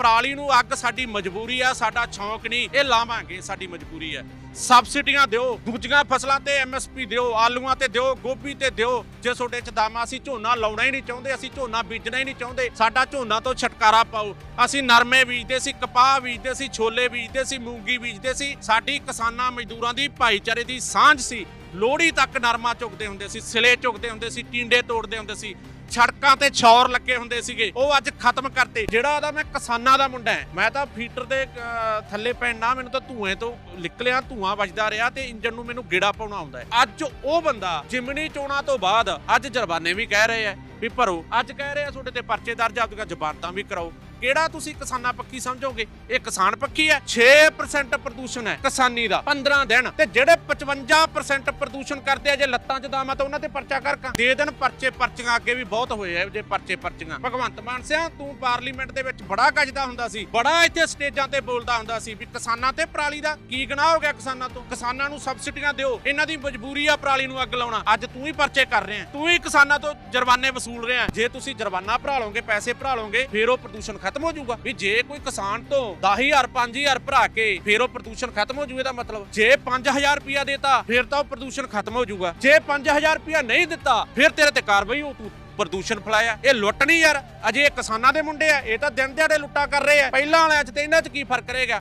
ਪਰਾਲੀ ਨੂੰ ਅੱਗ ਸਾਡੀ ਮਜਬੂਰੀ ਆ, ਸਾਡਾ ਸ਼ੌਂਕ ਨਹੀਂ, ਇਹ ਲਾਵਾਂਗੇ, ਸਾਡੀ ਮਜਬੂਰੀ ਹੈ ਸਬਸਿਡੀਆਂ ਦਿਓ, ਦੂਜੀਆਂ ਫਸਲਾਂ ਤੇ ਐਮਐਸਪੀ ਦਿਓ, ਆਲੂਆਂ ਤੇ ਦਿਓ, ਗੋਭੀ ਤੇ ਦਿਓ। ਜੇ ਤੁਹਾਡੇ ਚ ਦਾਮਾ, ਅਸੀਂ ਝੋਨਾ ਲਾਉਣਾ ਹੀ ਨਹੀਂ ਚਾਹੁੰਦੇ, ਅਸੀਂ ਝੋਨਾ ਬੀਜਣਾ ਹੀ ਨਹੀਂ ਚਾਹੁੰਦੇ। ਸਾਡਾ ਝੋਨਾ ਤੋਂ ਛਟਕਾਰਾ ਪਾਓ। ਅਸੀਂ ਨਰਮੇ ਬੀਜਦੇ ਸੀ, ਕਪਾਹ ਬੀਜਦੇ ਸੀ, ਛੋਲੇ ਬੀਜਦੇ ਸੀ, ਮੂੰਗੀ ਬੀਜਦੇ ਸੀ। ਸਾਡੀ ਕਿਸਾਨਾਂ ਮਜ਼ਦੂਰਾਂ ਦੀ ਭਾਈਚਾਰੇ ਦੀ ਸਾਂਝ ਸੀ। ਲੋਹੜੀ ਤੱਕ ਨਰਮਾ ਚੁਗਦੇ ਹੁੰਦੇ ਸੀ, ਸਿਲੇ ਚੁਗਦੇ ਹੁੰਦੇ ਸੀ, ਟਿੰਡੇ ਤੋੜਦੇ ਹੁੰਦੇ ਸੀ। ਸੜਕਾਂ ਤੇ ਛੌਰ ਲੱਗੇ ਹੁੰਦੇ ਸੀਗੇ, ਉਹ ਅੱਜ ਖਤਮ ਕਰਤੇ। ਜਿਹੜਾ ਉਹਦਾ ਮੈਂ ਕਿਸਾਨਾਂ ਦਾ ਮੁੰਡਾ ਹੈ, ਮੈਂ ਤਾਂ ਫੀਟਰ ਦੇ ਥੱਲੇ ਪੈਣਾ ਮੈਨੂੰ ਤਾਂ ਧੂਏ ਤੋਂ ਨਿਕਲਿਆ, ਧੂਆਂ ਵੱਜਦਾ ਰਿਹਾ ਤੇ ਇੰਜਨ ਨੂੰ ਮੈਨੂੰ ਗੇੜਾ ਪਾਉਣਾ ਆਉਂਦਾ ਹੈ। ਅੱਜ ਉਹ ਬੰਦਾ ਜਿਮਨੀ ਚੋਣਾਂ ਤੋਂ ਬਾਅਦ ਅੱਜ ਜਰਬਾਨੇ ਵੀ ਕਹਿ ਰਹੇ ਆ ਵੀ ਭਰੋ, ਅੱਜ ਕਹਿ ਰਹੇ ਆ ਤੁਹਾਡੇ ਤੇ ਪਰਚੇ ਦਰਜ ਆਪਦੀਆਂ ਜ਼ਬਾਨਤਾਂ ਵੀ ਕਰਾਓ। ਕਿਹੜਾ ਤੁਸੀਂ ਕਿਸਾਨਾਂ ਪੱਖੀ ਸਮਝੋਗੇ? ਇਹ ਕਿਸਾਨ ਪੱਖੀ ਹੈ। 6% ਪ੍ਰਦੂਸ਼ਣ ਹੈ ਕਿਸਾਨੀ ਦਾ 15 ਦਿਨ। ਤੇ ਜਿਹੜੇ 55% ਪ੍ਰਦੂਸ਼ਣ ਕਰਦੇ ਆ, ਜੇ ਲੱਤਾਂ 'ਚ ਦਾਮਾ ਤਾਂ ਉਹਨਾਂ ਤੇ ਪਰਚਾ ਕਰਕਾ। ਦੇ ਦਿਨ ਪਰਚੇ, ਪਰਚੀਆਂ ਅੱਗੇ ਵੀ ਬਹੁਤ ਹੋਏ ਆ ਜੇ ਪਰਚੇ ਪਰਚੀਆਂ। ਭਗਵੰਤ ਮਾਨ ਸਿਆ, ਤੂੰ ਪਾਰਲੀਮੈਂਟ ਦੇ ਵਿੱਚ ਬੜਾ ਗੱਜਦਾ ਹੁੰਦਾ ਸੀ। ਬੜਾ ਇੱਥੇ ਸਟੇਜਾਂ ਤੇ ਬੋਲਦਾ ਹੁੰਦਾ ਸੀ ਵੀ ਕਿਸਾਨਾਂ ਤੇ ਪਰਾਲੀ ਦਾ ਕੀ ਗੁਨਾਹ ਹੋ ਗਿਆ ਕਿਸਾਨਾਂ ਤੋਂ? ਕਿਸਾਨਾਂ ਨੂੰ ਸਬਸਿਡੀਆਂ ਦਿਓ। ਇਹਨਾਂ ਦੀ ਮਜਬੂਰੀ ਆ ਪਰਾਲੀ ਨੂੰ ਅੱਗ ਲਾਉਣਾ। ਅੱਜ ਤੂੰ ਹੀ ਪਰਚੇ ਕਰ ਰਿਹਾ ਤੂੰ ਹੀ ਕਿਸਾਨਾਂ ਤੋਂ ਜੁਰਮਾਨੇ ਵਸੂਲ ਰਿਹਾ ਜੇ ਤੁਸੀਂ ਜੁਰਮਾਨਾ ਭਰਾ ਲਓਗੇ, ਪੈਸੇ ਭਰਾ ਲਓਗੇ, ਫਿਰ ਉਹ ਪ੍ਰਦੂਸ਼ਣ ਖਤਮ ਹੋ ਜਾਊਗਾ। ਵੀ ਜੇ ਕੋਈ ਕਿਸਾਨ ਤੋਂ 10000 5000 ਭਰਾ ਕੇ ਫਿਰ ਉਹ ਪ੍ਰਦੂਸ਼ਣ ਖਤਮ ਹੋ ਜੂ ਇਹਦਾ ਮਤਲਬ ਜੇ 5000 ਰੁਪਇਆ ਦੇਤਾ, ਫਿਰ ਤਾਂ ਉਹ ਪ੍ਰਦੂਸ਼ਣ ਖਤਮ ਹੋ ਜਾਊਗਾ। ਜੇ 5000 ਰੁਪਇਆ ਨਹੀਂ ਦਿੱਤਾ, ਫਿਰ ਤੇਰੇ ਤੇ ਕਾਰਵਾਈ ਹੋ ਤੂੰ। ਪ੍ਰਦੂਸ਼ਣ ਫਲਾਇਆ। ਇਹ ਲੁੱਟ ਨਹੀਂ ਯਾਰ, ਅਜੇ ਇਹ ਕਿਸਾਨਾਂ ਦੇ ਮੁੰਡੇ ਆ, ਇਹ ਤਾਂ ਦਿਨ ਦਿਹਾੜੇ ਲੁੱਟਾਂ ਕਰ ਰਹੇ ਆ। ਪਹਿਲਾਂ ਵਾਲਿਆਂ 'ਚ ਤੇ ਇਹਨਾਂ 'ਚ ਕੀ ਫ਼ਰਕ ਰਹੇਗਾ?